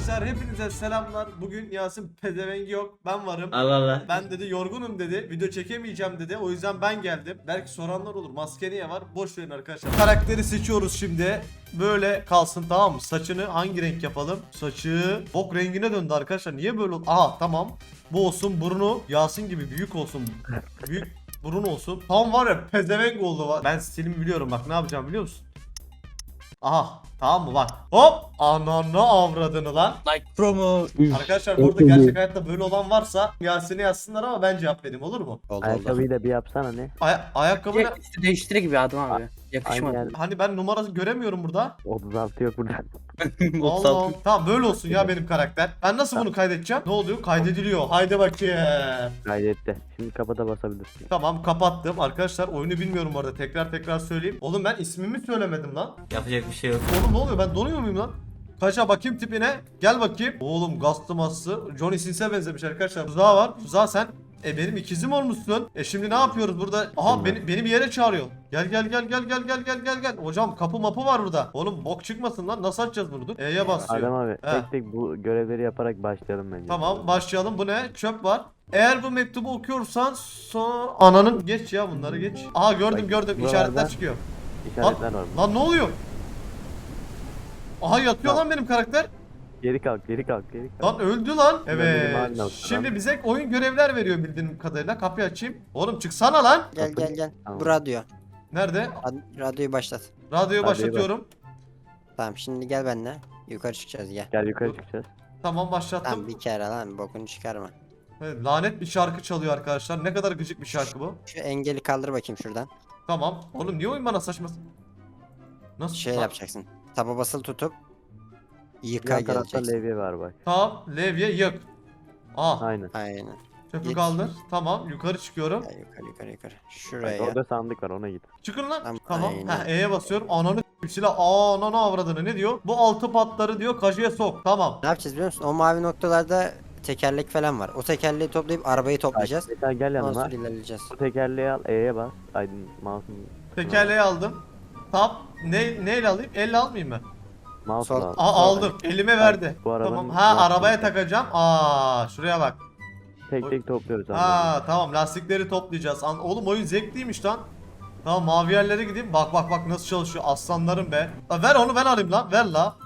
Arkadaşlar hepinize selamlar. Bugün Yasin pezevengi yok. Ben varım. Allah Allah. Ben dedi yorgunum dedi. Video çekemeyeceğim dedi. O yüzden ben geldim. Belki soranlar olur. Maske niye var? Boş verin arkadaşlar. Karakteri seçiyoruz şimdi. Böyle kalsın tamam mı? Saçını hangi renk yapalım? Saçı bok rengine döndü arkadaşlar. Niye böyle oldu? Aha tamam. Bu olsun. Burnu Yasin gibi büyük olsun. Büyük burun olsun. Tam var ya pezevenk oldu. var. Ben stilimi biliyorum bak ne yapacağım biliyor musun? Aha tamam mı bak. Hop ananı avradını lan. Like promo. Arkadaşlar burada gerçek hayatta böyle olan varsa Yasin'e yazsınlar ama ben cevap vereyim olur mu? Oldu oldu. Ayakkabıyı da bir yapsana ne? Ay ayakkabı ne? Üstü değiştire gibi adam abi. Yakışmadı. Aynen. Hani ben numarası göremiyorum burada. 36 yok burada. Allah Allah. Tamam böyle olsun ya benim karakter. Ben nasıl bunu kaydedeceğim? Ne oluyor? Kaydediliyor. Haydi bakayım. Kaydetti. Şimdi kapata basabilirsin. Tamam kapattım. Arkadaşlar oyunu bilmiyorum orada. Tekrar tekrar söyleyeyim. Oğlum ben ismimi söylemedim lan. Yapacak bir şey yok. Oğlum ne oluyor? Ben donuyor muyum lan? Kaça bakayım tipine. Gel bakayım. Oğlum maslı. Johnny Sins'e benzemiş arkadaşlar. Tuzağı var. Tuzağı sen. E benim ikizim olmuşsun. E şimdi ne yapıyoruz burada? Aha beni, beni bir yere çağırıyor. Gel gel gel gel gel gel gel gel gel. Hocam kapı mapı var burada. Oğlum bok çıkmasın lan. Nasıl açacağız bunu? Dur. E'ye basıyor. Adem abi He. tek tek bu görevleri yaparak başlayalım bence. Tamam başlayalım. Bu ne? Çöp var. Eğer bu mektubu okuyorsan sonra ananın geç ya bunları geç. Aha gördüm Bak, gördüm buralarda- işaretler çıkıyor. İşaretler var. Lan ne oluyor? Aha yatıyor lan benim karakter. Geri kalk geri kalk geri kalk. Lan öldü lan. Evet. Şimdi bize oyun görevler veriyor bildiğim kadarıyla. Kapıyı açayım. Oğlum çıksana lan. Gel gel gel. Tamam. Bu radyo. Nerede? Rad- Radyoyu başlat. Radyoyu Radyoyu başlatıyorum. Tamam şimdi gel benimle. Yukarı çıkacağız gel. Gel yukarı çıkacağız. Tamam başlattım. Tamam bir kere lan bokunu çıkarma. Evet, lanet bir şarkı çalıyor arkadaşlar. Ne kadar gıcık bir şarkı bu. Şu engeli kaldır bakayım şuradan. Tamam. Oğlum niye oyun bana saçma? Nasıl? Şey Lan- yapacaksın. Taba basılı tutup yıka Yan tarafta geleceksin. levye var bak. Tamam. Levye yık. Aa. Aynen. Aynen. Çöpü kaldır. Tamam. Yukarı çıkıyorum. Gel yukarı yukarı yukarı. Bak, Şuraya. orada sandık var ona git. Çıkın lan. Tamam, Tamam. aynen. Ha, E'ye basıyorum. Ananı s- silah. Aa, ananı avradını ne diyor? Bu altı patları diyor kajıya sok. Tamam. Ne yapacağız biliyor musun? O mavi noktalarda tekerlek falan var. O tekerleği toplayıp arabayı toplayacağız. Mesela gel Ondan yanıma. sonra ilerleyeceğiz. Bu tekerleği al E'ye bas. Aydın mouse'un. Tekerleği aldım. Tap. Ne neyle alayım? Elle almayayım mı? Mouse'la Sol- al. Aa aldım. Elime verdi. bu arabanın Tamam. Ha lastik- arabaya takacağım. Aa şuraya bak. Tek tek topluyoruz abi. Ha tamam lastikleri toplayacağız. An Oğlum oyun zevkliymiş lan. Tamam mavi yerlere gideyim. Bak bak bak nasıl çalışıyor aslanlarım be. La, ver onu ben alayım lan. Ver la.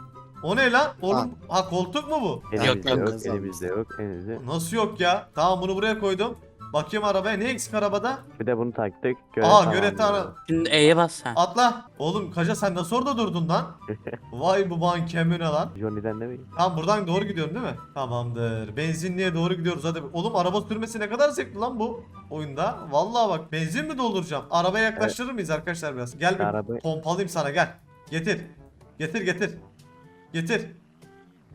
O ne lan? Oğlum ha koltuk mu bu? Elimizde Yok, yok, yok. elimizde yok, elimizde. Nasıl yok ya? Tamam bunu buraya koydum. Bakayım arabaya. Ne eksik arabada? Bir de bunu taktık. Görev Aa görev tanı. Şimdi E'ye bas sen. Atla. Oğlum Kaca sen nasıl orada durdun lan? Vay bu ban kemine lan. Johnny'den de mi? Tamam buradan doğru gidiyorum değil mi? Tamamdır. Benzinliğe doğru gidiyoruz hadi. Oğlum araba sürmesi ne kadar zevkli lan bu oyunda. Vallahi bak benzin mi dolduracağım? Arabaya yaklaştırır mıyız arkadaşlar biraz? Gel bir Araba- pompalayayım sana gel. Getir. Getir getir. Getir.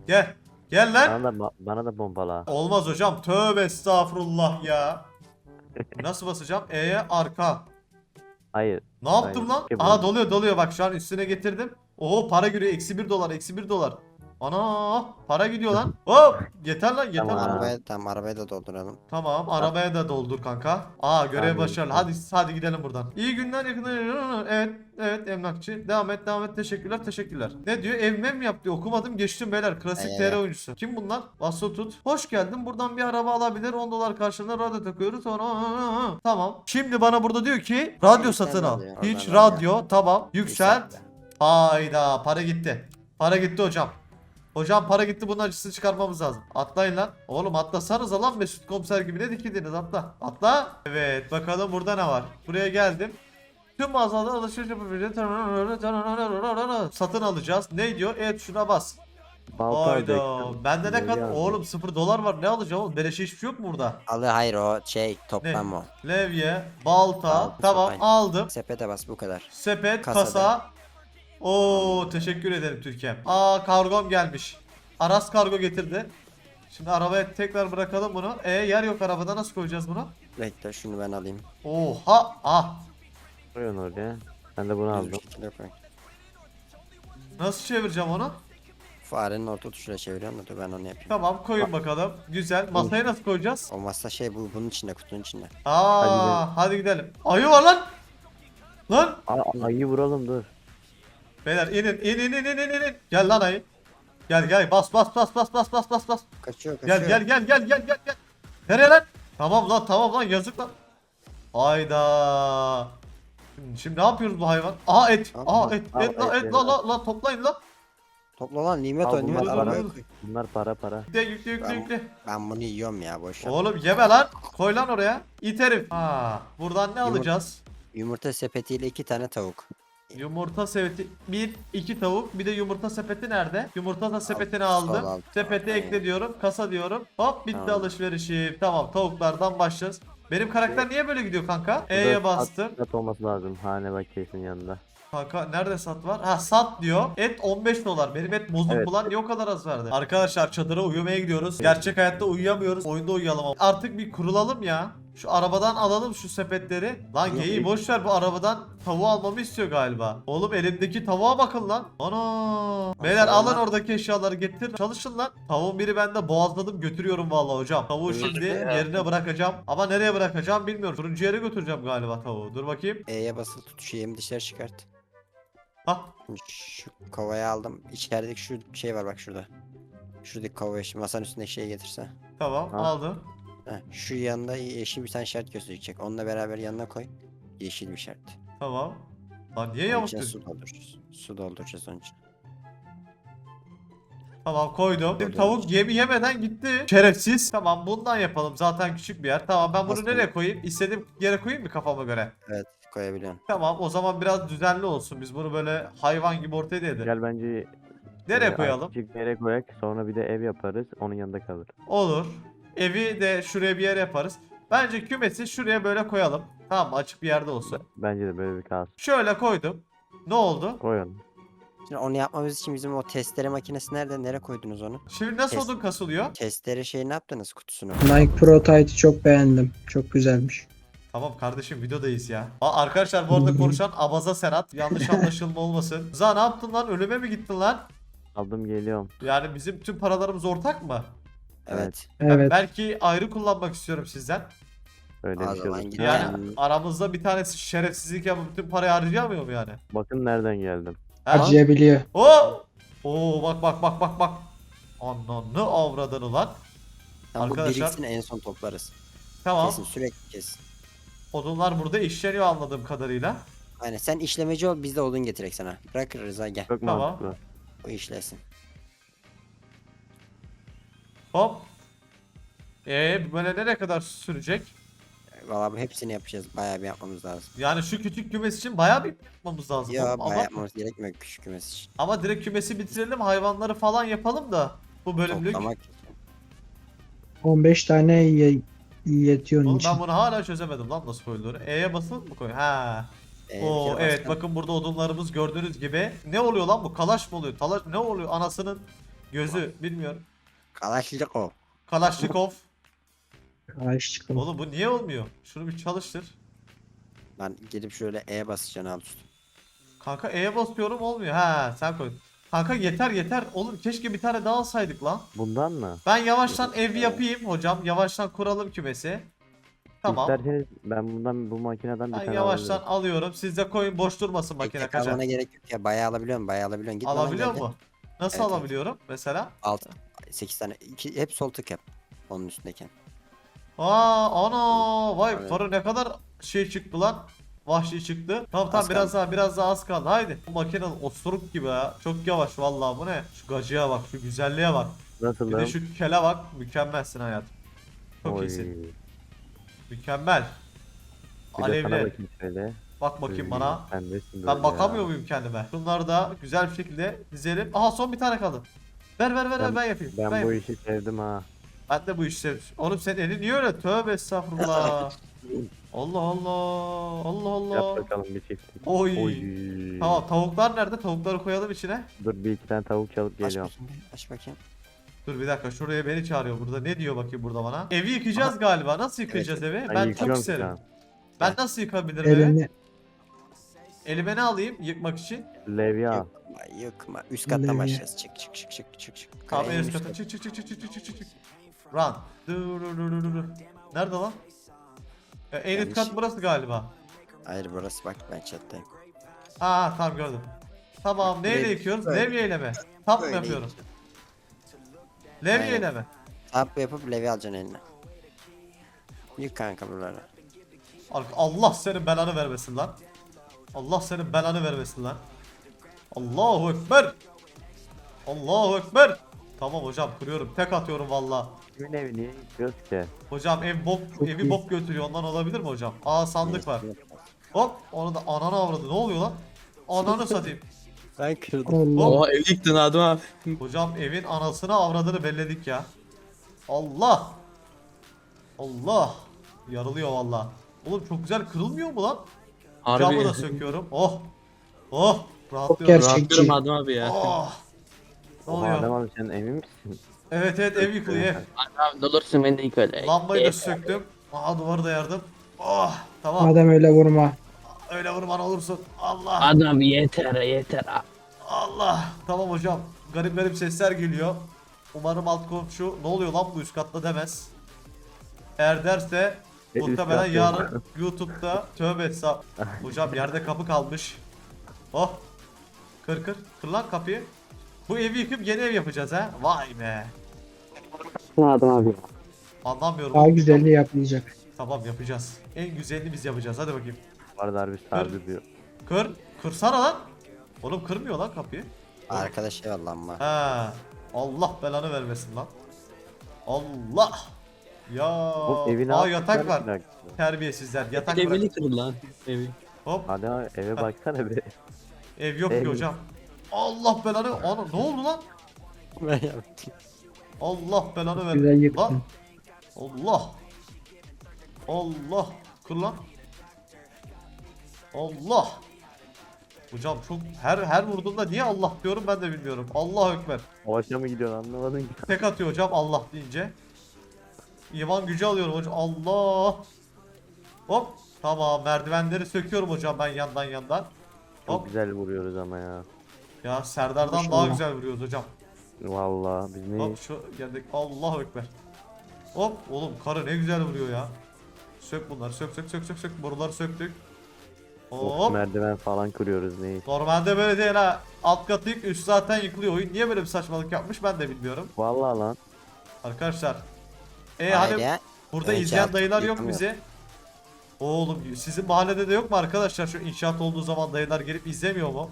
Gel. Gel lan. Bana da, bana da pompala. Olmaz hocam. Tövbe estağfurullah ya. Nasıl basacağım? E'ye arka. Hayır. Ne yaptım Aynen. lan? Aha doluyor doluyor bak şu an üstüne getirdim. Oo para giriyor eksi bir dolar eksi bir dolar. Ana para gidiyor lan. Hop yeter lan yeter Tamam. lan. Arabaya, tamam arabaya da dolduralım. Tamam arabaya da doldur kanka. Aa görev Tamam. başarılı. Hadi hadi gidelim buradan. İyi günler yakında. Evet evet emlakçı. Devam et devam et teşekkürler teşekkürler. Ne diyor evime mi yaptı okumadım geçtim beyler. Klasik Ee. TR oyuncusu. Kim bunlar? Vasso tut. Hoş geldin buradan bir araba alabilir 10 dolar karşılığında radyo takıyoruz. Sonra tamam. Şimdi bana burada diyor ki radyo satın al. Hiç radyo. radyo tamam yükselt. Yükselt. Hayda para gitti. Para gitti hocam. Hocam para gitti bunun acısını çıkarmamız lazım. Atlayın lan. Oğlum atlasanız lan Mesut komiser gibi ne dikildiniz atla. Atla. Evet bakalım burada ne var. Buraya geldim. Tüm mağazalarda alışveriş yapabileceğiz. Satın alacağız. Ne diyor? Evet şuna bas. Balta Hayda. alacaktım. Bende ne Levye kadar? aldım. Oğlum 0 dolar var. Ne alacağım oğlum? Beleşe hiçbir şey yok mu burada? Alı hayır o şey toplam o. Levye, balta. Balta, tamam sopayla. aldım. Sepete bas bu kadar. Sepet, Kasada. kasa. Oo teşekkür ederim Türkiye'm. Aa kargom gelmiş. Aras kargo getirdi. Şimdi arabaya tekrar bırakalım bunu. E yer yok arabada nasıl koyacağız bunu? Bekle şunu ben alayım. Oha ah. Koyun oraya. Ben de bunu Düz bir aldım. şekilde koy. Nasıl çevireceğim onu? Farenin orta tuşuyla çeviriyorum da dur ben onu yapayım. Tamam koyun bakalım. Güzel. Masaya nasıl koyacağız? Olmazsa şey bu bunun içinde kutunun içinde. Aa hadi gidelim. Ayı var lan. Lan. Aa, ayı vuralım dur. Beyler inin in in in in in in. Gel lan ayı. Gel gel bas bas bas bas bas bas bas bas. Kaçıyor kaçıyor. Gel gel gel gel gel gel gel. Nereye lan? Tamam lan tamam lan yazık lan. Hayda. Şimdi, şimdi ne yapıyoruz bu hayvan? Aha et. Tamam, Aha et Al, et la et, et la la la toplayın la. Topla lan nimet Al o nimet bunlar arabaya para. koy. Bunlar para para. Yükle yükle yükle Ben- yükle. Ben bunu yiyorum ya boş ver. Oğlum yeme lan. Koy lan oraya. İt herif. Ha, buradan ne Yumurta. alacağız? Yumurta sepetiyle iki tane tavuk. Yumurta sepeti. Bir, iki tavuk. Bir de yumurta sepeti nerede? Yumurta da sepetini aldım. sol alt. Sepete Aynen. ekle diyorum. Kasa diyorum. Hop bitti Tamam. alışverişim. Tamam tavuklardan başlayacağız. Benim karakter niye böyle gidiyor kanka? E'ye bastım. Sat olması lazım. Hane bakiyesinin yanında. Kanka nerede sat var? Ha sat diyor. Et 15 dolar. Benim et bozuk Evet. mu lan? Niye o kadar az verdi? Arkadaşlar çadıra uyumaya gidiyoruz. Gerçek hayatta uyuyamıyoruz. Oyunda uyuyalım ama. Artık bir kurulalım ya. Şu arabadan alalım şu sepetleri. Lan geyiği boş ver bu arabadan tavuğu almamı istiyor galiba. Oğlum elimdeki tavuğa bakın lan. Ana. Beyler alın oradaki eşyaları getir. Çalışın lan. Tavuğun biri bende boğazladım götürüyorum vallahi hocam. Tavuğu şimdi yerine bırakacağım. Ama nereye bırakacağım bilmiyorum. Turuncu yere götüreceğim galiba tavuğu. Dur bakayım. E'ye basılı tut şu yemi dışarı çıkart. Hah. Şu kovayı aldım. İçerideki şu şey var bak şurada. Şuradaki kovayı şu masanın üstündeki şeyi getirsen. Tamam Ha. aldım. Şu yanında yeşil bir tane şart gösterecek. Onunla beraber yanına koy. Yeşil bir şart. Tamam. Lan niye Onun yamuk içine diyorsun? su dolduracağız. Su dolduracağız onun için. Tamam koydum. Koydum. tavuk yemi yemeden gitti. Şerefsiz. Tamam bundan yapalım. Zaten küçük bir yer. Tamam ben bunu Nasıl? nereye koyayım? İstediğim yere koyayım mı kafama göre? Evet koyabiliyorsun. Tamam o zaman biraz düzenli olsun. Biz bunu böyle hayvan gibi ortaya değil de. Gel bence Nereye e, koyalım? Bir yere koyak. Sonra bir de ev yaparız. Onun yanında kalır. Olur. Evi de şuraya bir yere yaparız. Bence kümesi şuraya böyle koyalım. Tamam mı? açık bir yerde olsun. Bence de böyle bir kalsın. Şöyle koydum. Ne oldu? Koy onu. Şimdi onu yapmamız için bizim o testere makinesi nerede? Nereye koydunuz onu? Şimdi nasıl Kes. odun kasılıyor? Testere şey ne yaptınız kutusunu? Nike Pro Tight'i çok beğendim. Çok güzelmiş. Tamam kardeşim videodayız ya. Aa, arkadaşlar bu arada konuşan Abaza Serhat. Yanlış anlaşılma olmasın. Za ne yaptın lan? Ölüme mi gittin lan? Aldım geliyorum. Yani bizim tüm paralarımız ortak mı? Evet. Ben Evet. belki ayrı kullanmak istiyorum sizden. Öyle O bir şey olur. Yani Yani- aramızda bir tanesi şerefsizlik yapıp bütün parayı harcayamıyor mu yani? Bakın nereden geldim. Acıyabiliyor. Oo! Oo bak bak bak bak bak. Ananı avradını lan. Tamam, bu Arkadaşlar- biriksin en son toplarız. Tamam. Kesin sürekli kesin. Odunlar burada işleniyor anladığım kadarıyla. Aynen sen işlemeci ol biz de odun getirek sana. Bırak Rıza gel. Çok Tamam. mantıklı. O işlesin. Hop. Ee böyle nereye kadar sürecek? Valla bu hepsini yapacağız. Bayağı bir yapmamız lazım. Yani şu küçük kümes için bayağı bir yapmamız lazım. Ya ama, bayağı yapmamız gerekmiyor küçük kümes için. ama direkt kümesi bitirelim hayvanları falan yapalım da bu bölümlük. Toplamak 15 tane ye- yetiyor onun Oğlum için. ben bunu hala çözemedim lan nasıl koyulur. E'ye basıp mı koy? Ha. Ee, Oo bir evet başkan- bakın burada odunlarımız gördüğünüz gibi. Ne oluyor lan bu? Kalaş mı oluyor? Talaş ne oluyor? Anasının gözü bilmiyorum. Kalaşnikov. Ağaç çıkalım. Oğlum bu niye olmuyor? Şunu bir çalıştır. Lan gidip şöyle E basacaksın alt üst. Kanka E'ye basıyorum olmuyor. Ha sen koy. Kanka yeter yeter. Oğlum keşke bir tane daha alsaydık lan. Bundan mı? Ben yavaştan ev yapayım hocam. Yavaştan kuralım kümesi. Tamam. İsterseniz ben bundan bu makineden bir Ben tane yavaştan alabilirim. alıyorum. Siz de koyun boş durmasın makine kaçar. almana gerek yok ya. Bayağı alabiliyorsun. Bayağı alabiliyorsun. Git Alabiliyor mu? Nasıl Evet, evet. alabiliyorum mesela? Alt 8 tane. iki, hep sol tık yap. Onun üstündeyken. Aa ana vay Evet. para ne kadar şey çıktı lan. Vahşi çıktı. Tamam tamam Az biraz kaldı. daha biraz daha az kaldı. Haydi. Bu makine osuruk gibi ha. Çok yavaş vallahi bu ne? Şu gacıya bak, şu güzelliğe bak. Bir Nasılım? de şu kele bak. Mükemmelsin hayatım. Çok Oy. iyisin. Mükemmel. Bir Alevli. bakayım şöyle. Bak bakayım Oy, bana. Sen nesin Ben böyle bakamıyor ya? muyum kendime? Bunları da güzel bir şekilde dizelim. Aha son bir tane kaldı. Ver ver ver ben, Ben- ben yapayım. Ben, Ben, bu yapayım. işi sevdim ha. Ben de bu işi Oğlum senin elin niye öyle? Tövbe estağfurullah. Allah Allah. Allah Allah. Yap bakalım bir çift. Oy. Oy. Tamam tavuklar nerede? Tavukları koyalım içine. Dur bir iki tane tavuk çalıp Aç geliyorum. bakayım. bir, Aç bakayım. Dur bir dakika şuraya beni çağırıyor burada. Ne diyor bakayım burada bana? Evi yıkayacağız galiba. Nasıl yıkayacağız evi? Ben, Ben, çok isterim. Ben nasıl yıkabilirim evi? Elime ne alayım yıkmak için? Levye al. Yıkma yıkma. Üst kattan Levye. başlayacağız. Çık çık çık çık çık çık. Tamam en üst kata. Çık çık çık çık çık çık çık çık. Run. Dur dur dur dur dur. Nerede lan? E, en üst kat burası galiba. Hayır burası bak ben chatteyim. Aa tamam gördüm. Tamam neyle Böyle- yıkıyoruz? Levyeyle mi? Tap mı yıkayacağız. Levyeyle mi? Tap yapıp levi alacaksın eline. Yık kanka buraları. Allah senin belanı vermesin lan. Allah senin belanı vermesin lan. Allahu Ekber. Allahu Ekber. Tamam hocam kırıyorum. Tek atıyorum valla. Kimin evi niye gidiyoruz ki? Hocam ev bok, Çok evi bok götürüyor. Ondan olabilir mi hocam? Aa sandık var. Hop onu da ananı avradı. Ne oluyor lan? Ananı satayım. Ben kırdım. Allah. Oha ev yıktın Adem abi. Hocam evin anasını avradını belledik ya. Allah. Allah. Yarılıyor valla. Oğlum çok güzel kırılmıyor mu lan? Camı da Harbi. söküyorum. Oh. Oh. Rahatlıyorum. gerçek. Rahatlıyorum Adem abi ya. Oh. Ne Oha Adem oluyor? abi sen emin misin? Evet evet ev yıkılıyor ev. Adem abi ne olursun beni de yık öyle. Lambayı da söktüm. Aha duvarı da yardım. Oh. Tamam. Adam öyle vurma. Öyle vurman olursun. Allah. Adem abi yeter yeter. Allah. Tamam hocam. Garip garip sesler geliyor. Umarım alt komşu ne oluyor lan bu üst katta demez. Eğer derse muhtemelen yarın YouTube'da tövbe hesap. Hocam yerde kapı kalmış. Oh. Kır kır. Kır lan kapıyı. Bu evi yıkıp yeni ev yapacağız ha. Vay be. Adem abi. Anlamıyorum. Daha güzelliği yapmayacak. Tamam yapacağız. En güzelini biz yapacağız. Hadi bakayım. Bu arada harbi sardı diyor. Kır. Kırsana lan. Oğlum kırmıyor lan kapıyı. Arkadaş eyvallah ama. Ha. Allah belanı vermesin lan. Allah. Ya. Bu evin Aa yatak var. Terbiyesizler. Yatak Evini bırak. kırdı lan. Evi. Hop. Abi eve baksana be. Ev yok ki Ev. hocam. Allah belanı. Ana ne oldu lan? Ben yaptım. Allah belanı ver. Güzel Lan. yıktın. Allah. Allah. Kır lan. Allah. Hocam çok her her vurduğumda niye Allah diyorum ben de bilmiyorum. Allah ekber. Savaşa mı gidiyorsun anlamadın ki. Tek atıyor hocam Allah deyince. İman gücü alıyorum hocam. Allah. Hop. Tamam merdivenleri söküyorum hocam ben yandan yandan. Çok Hop. güzel vuruyoruz ama ya. Ya Serdar'dan daha Maşallah. güzel vuruyoruz hocam. Vallahi biz ne Hop şu geldik. Allah ekber. Hop oğlum karı ne güzel vuruyor ya. Sök bunları sök sök sök sök sök boruları söktük. of, Hop. merdiven falan kuruyoruz ne? Normalde böyle değil ha. Alt katı yık üst zaten yıkılıyor oyun. Niye böyle bir saçmalık yapmış ben de bilmiyorum. Vallahi lan. Arkadaşlar. E Hayır hani burada Evet, izleyen dayılar yok bizi. Oğlum sizin mahallede de yok mu arkadaşlar şu inşaat olduğu zaman dayılar gelip izlemiyor mu?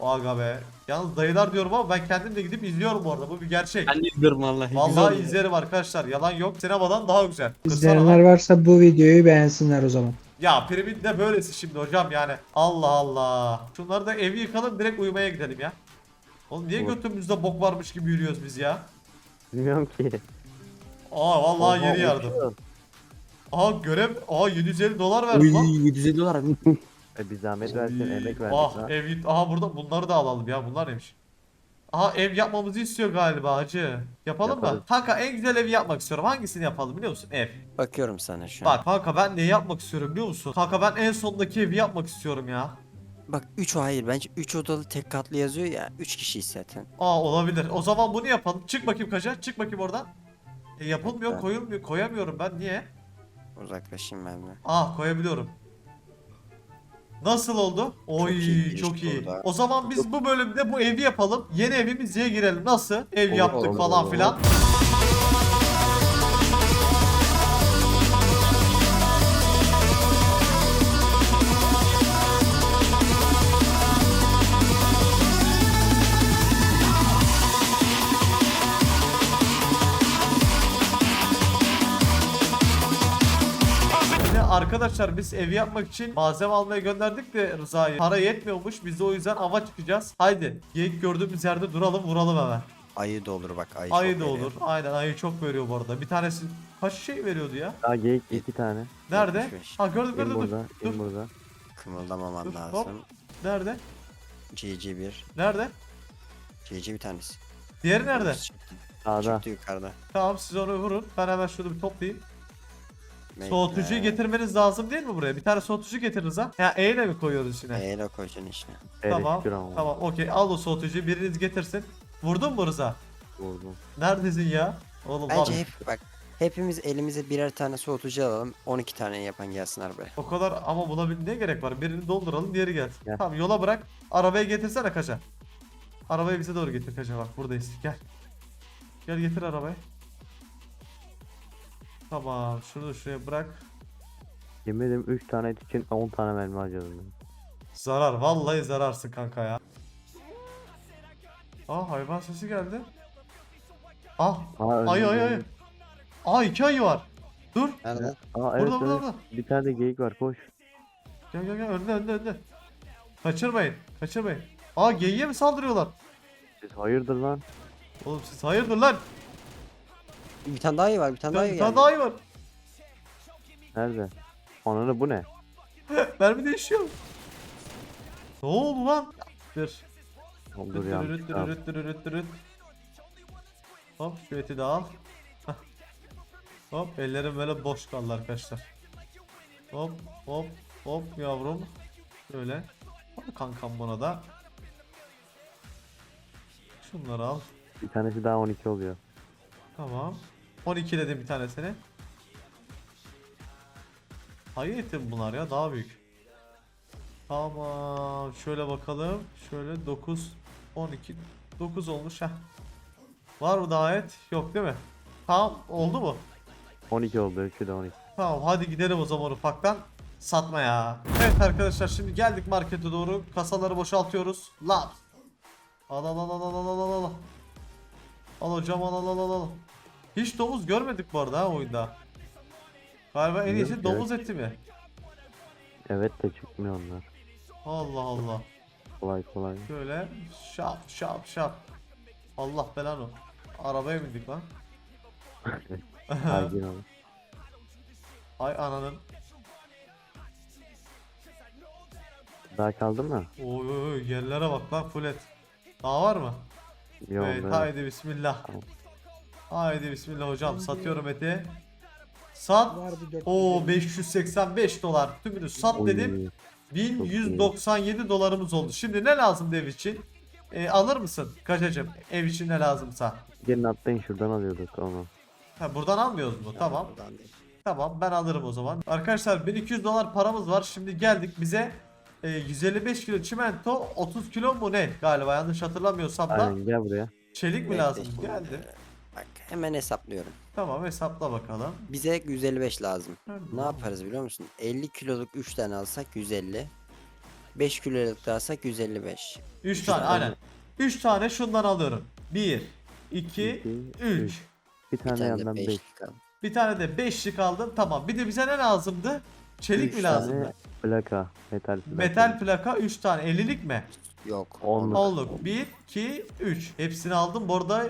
Aga be. Yalnız dayılar diyorum ama ben kendim de gidip izliyorum bu arada. Bu bir gerçek. Ben izliyorum vallahi. Vallahi Güzel. izlerim arkadaşlar. Yalan yok. Sinemadan daha güzel. İzleyenler varsa bu videoyu beğensinler o zaman. Ya piramit de böylesi şimdi hocam yani. Allah Allah. Şunları da evi yıkalım direkt uyumaya gidelim ya. Oğlum niye götümüzde bok varmış gibi yürüyoruz biz ya? Bilmiyorum ki. Aa vallahi Oha, yeni yardım. uçuyor. Aha görev. Aha 750 dolar verdim lan. Uy 750 dolar. E, bir zahmet versin emek verdik Ah lan. ev yık- Aha burada bunları da alalım ya bunlar neymiş? Aha ev yapmamızı istiyor galiba hacı. Yapalım mı? Yaparız. Kanka en güzel evi yapmak istiyorum. Hangisini yapalım biliyor musun? Ev. Bakıyorum sana şu an. Bak kanka ben neyi yapmak istiyorum biliyor musun? Kanka ben en sondaki evi yapmak istiyorum ya. Bak 3 hayır bence 3 odalı tek katlı yazıyor ya 3 kişiyiz zaten. Aa olabilir. O zaman bunu yapalım. Çık bakayım kaça. Çık bakayım oradan. E, yapılmıyor, koyulmuyor. Koyamıyorum ben. Niye? Uzaklaşayım ben de. Aa koyabiliyorum. Nasıl oldu? Oy iyi, çok iyi. burada. O zaman biz bu bölümde bu evi yapalım. Yeni evimize girelim. Nasıl? Ev Olur, yaptık olur, falan olur. filan. Arkadaşlar biz evi yapmak için malzeme almaya gönderdik de Rıza'yı. Para yetmiyormuş. Biz de o yüzden ava çıkacağız. Haydi. Geyik gördüğümüz yerde duralım vuralım hemen. Ayı da olur bak ayı, Ayı da veriyor. olur. Aynen ayı çok veriyor bu arada. Bir tanesi kaç şey veriyordu ya? Daha geyik iki tane. Nerede? 75. Ha gördüm gördüm dur. burada, dur. in burada. Kımıldamaman Dur, lazım. hop. Nerede? GG1. Nerede? GG bir tanesi. Diğeri nerede? Sağda. çıktı yukarıda. Tamam siz onu vurun. Ben hemen şunu bir toplayayım. Soğutucuyu getirmeniz lazım değil mi buraya? Bir tane soğutucu getiriniz ha. Ya E ile mi koyuyoruz içine? Eyle koyacaksın içine. Tamam. Elektrik ama. Tamam okey al o soğutucuyu biriniz getirsin. Vurdun mu Rıza? Vurdum. Neredesin ya? Oğlum Bence var. hep bak hepimiz elimize birer tane soğutucu alalım. 12 tane yapan gelsin arabaya. O kadar ama buna bir ne gerek var? Birini dolduralım diğeri gelsin. Gel. Tamam yola bırak. Arabayı getirsene kaça. Arabayı bize doğru getir kaça bak buradayız. Gel. Gel getir arabayı. Tamam şunu da şuraya bırak. Yemin ederim 3 tane et için 10 tane mermi harcadım. Zarar vallahi zararsın kanka ya. Aa hayvan sesi geldi. Ah Aa, ay önümde, ay ay. önümde. Aa iki ayı var. Dur. Nerede? Aa evet burada evet. burada burada. Bir tane de geyik var koş. Gel gel gel önde önde önde. Kaçırmayın. Kaçırmayın. Aa geyiğe mi saldırıyorlar? Siz hayırdır lan? Oğlum siz hayırdır lan? Bir tane daha iyi var. Bir tane daha iyi Bir tane geldi. daha ayı var. Nerede? Ananı bu ne? Mermi değişiyor. Ne oldu lan? Dur. Dur Dur ya. dürürüt dürürüt dürürüt dürürüt. Hop şu eti de al. Hah. Hop ellerim böyle boş kaldı arkadaşlar. Hop hop hop yavrum. Şöyle. Al kankam buna da. Şunları al. Bir tanesi daha 12 oluyor. Tamam. 12 dedim bir tanesini. Hayır etim bunlar ya daha büyük. Tamam. Şöyle bakalım. Şöyle 9 12 9 olmuş ha. Var mı daha et? Yok değil mi? Tamam oldu mu? 12 oldu. Üçü de 12. Tamam hadi gidelim o zaman ufaktan. Satma ya. Evet arkadaşlar şimdi geldik markete doğru. Kasaları boşaltıyoruz. Lan. Al al al al al al al al. Al hocam al al al al al. Hiç domuz görmedik bu arada ha oyunda. Galiba en iyisi Yok, domuz eti mi? Evet de çıkmıyor onlar. Allah Allah. Kolay kolay. Şöyle şap şap şap. Allah belanı. Arabaya bindik lan. Sakin ol. Ay ananın. Daha kaldı mı? Oy oy oy yerlere bak lan full et. Daha var mı? Yok evet haydi bismillah. Tamam. Haydi bismillah hocam satıyorum eti. Sat. O 585 dolar. Tümünü sat dedim. 1197 dolarımız oldu. Şimdi ne lazım ev için? E, alır mısın kaçacım ev için ne lazımsa? Gelin atlayın şuradan alıyorduk onu. Ha, buradan almıyoruz mu? Tamam. Tamam ben alırım o zaman. Arkadaşlar 1200 dolar paramız var. Şimdi geldik bize e, 155 kilo çimento 30 kilo mu ne galiba yanlış hatırlamıyorsam da Aynen gel buraya. çelik mi lazım? Geldi. Hemen hesaplıyorum. Tamam hesapla bakalım. Bize 155 lazım. Nerede Ne lan? yaparız biliyor musun? 50 kiloluk 3 tane alsak 150. 5 kiloluk da alsak 155. 3 tane aynen. 3 tane şundan alıyorum. 1 2 İki, 3 üç. Bir Bir tane tane de yandan 5. 5 kaldı. Bir tane de 5'lik aldım. Tamam. Bir de bize ne lazımdı? Çelik Üç mi tane lazımdı? Plaka. Metal plaka. Metal plaka 3 tane. 50'lik mi? Yok. Onluk. Olluk. 1 2 3. Hepsini aldım. Bu arada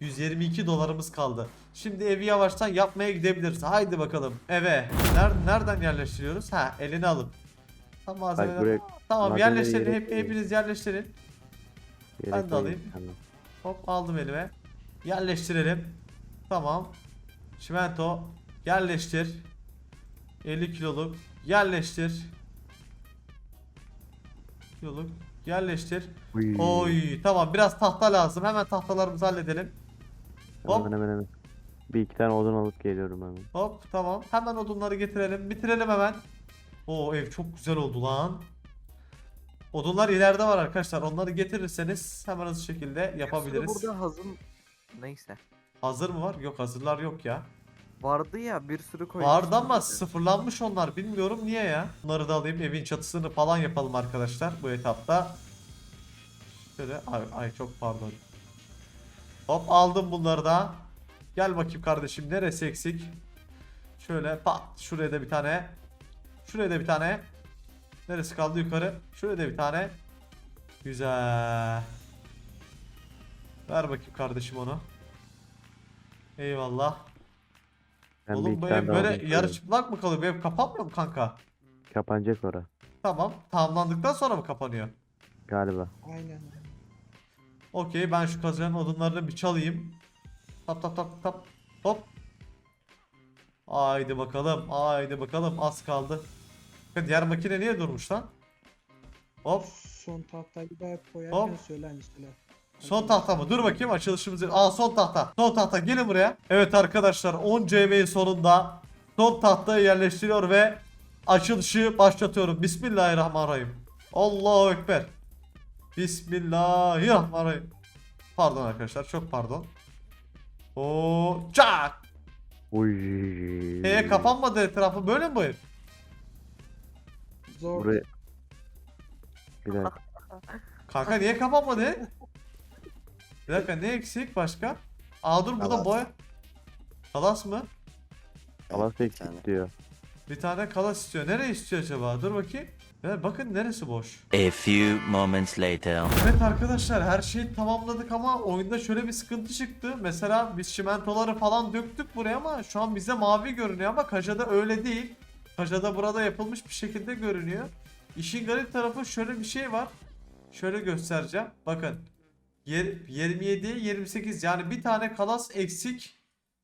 122 dolarımız kaldı. Şimdi evi yavaştan yapmaya gidebiliriz. Haydi bakalım eve. Nereden, nereden yerleştiriyoruz? Ha elini alıp. Tamam Bak malzemeler. buraya Tamam malzemeleri yerleştirin. Hep, hepiniz yerleştirin. Ben de alayım. tane. Hop aldım elime. Yerleştirelim. Tamam. Çimento yerleştir. 50 kiloluk yerleştir. Kiloluk yerleştir. Uy. Oy tamam biraz tahta lazım. Hemen tahtalarımızı halledelim. Hemen Hop. hemen hemen. Bir iki tane odun alıp geliyorum hemen. Hop tamam. Hemen odunları getirelim. Bitirelim hemen. Oo ev çok güzel oldu lan. Odunlar ileride var arkadaşlar. Onları getirirseniz hemen hızlı şekilde yapabiliriz. Burada hazır neyse. Hazır mı var? Yok hazırlar yok ya. Vardı ya bir sürü koymuştum. Vardı ama sıfırlanmış onlar. Bilmiyorum niye ya. Bunları da alayım. Evin çatısını falan yapalım arkadaşlar bu etapta. Şöyle ay, ay çok pardon. Hop aldım bunları da. Gel bakayım kardeşim neresi eksik? Şöyle pat şuraya da bir tane. Şuraya da bir tane. Neresi kaldı yukarı? Şuraya da bir tane. Güzel. Ver bakayım kardeşim onu. Eyvallah. Ben Oğlum bu ev böyle yarı çıplak mı kalıyor? Bu ev kapanmıyor mu kanka? Kapanacak ora. Tamam. Tamamlandıktan sonra mı kapanıyor? Galiba. Aynen. Okey ben şu kazanın odunlarını bir çalayım. Tap tap tap tap. Hop. Haydi bakalım. Haydi bakalım. Az kaldı. Diğer makine niye durmuş lan? Hop. Son tahtayı da koyarken Hop. söyle hani söyle. Son tahta mı? Dur bakayım açılışımızı. Aa son tahta. Son tahta gelin buraya. Evet arkadaşlar 10 CV'yi sonunda son tahtayı yerleştiriyor ve açılışı başlatıyorum. Bismillahirrahmanirrahim. Allahu Ekber. Bismillahirrahmanirrahim. Pardon arkadaşlar çok pardon. Oo, çak. Uy. Ee, kapanmadı etrafı böyle mi bu ev? Zor. Buraya. Bir dakika. Kanka niye kapanmadı? Bir dakika ne eksik başka? Aa dur burada Kalas. boya. Kalas mı? Tane. eksik diyor. Bir tane kalas istiyor. Nereye istiyor acaba? Dur bakayım. Ya bakın neresi boş. A few moments later. Evet arkadaşlar her şeyi tamamladık ama oyunda şöyle bir sıkıntı çıktı. Mesela biz çimentoları falan döktük buraya ama şu an bize mavi görünüyor ama Kaja'da öyle değil. Kaja'da burada yapılmış bir şekilde görünüyor. İşin garip tarafı şöyle bir şey var. Şöyle göstereceğim. Bakın. Yer- 27 28 yani bir tane kalas eksik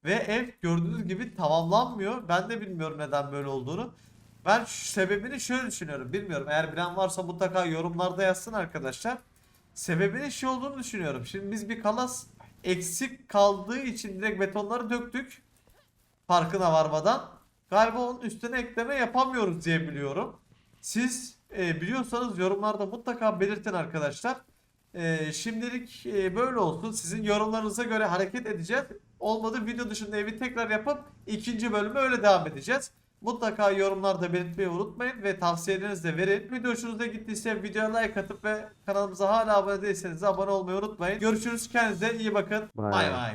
ve ev gördüğünüz gibi tamamlanmıyor. Ben de bilmiyorum neden böyle olduğunu. Ben sebebini şöyle düşünüyorum. Bilmiyorum. Eğer bilen varsa mutlaka yorumlarda yazsın arkadaşlar. Sebebinin şey olduğunu düşünüyorum. Şimdi biz bir kalas eksik kaldığı için direkt betonları döktük. Farkına varmadan. Galiba onun üstüne ekleme yapamıyoruz diye biliyorum. Siz e, biliyorsanız yorumlarda mutlaka belirtin arkadaşlar. E, şimdilik e, böyle olsun. Sizin yorumlarınıza göre hareket edeceğiz. Olmadı video dışında evi tekrar yapıp ikinci bölüme öyle devam edeceğiz. Mutlaka yorumlarda belirtmeyi unutmayın ve tavsiyelerinizi de verin. Video hoşunuza gittiyse videoya like atıp ve kanalımıza hala abone değilseniz de abone olmayı unutmayın. Görüşürüz. Kendinize iyi bakın. Bay bay.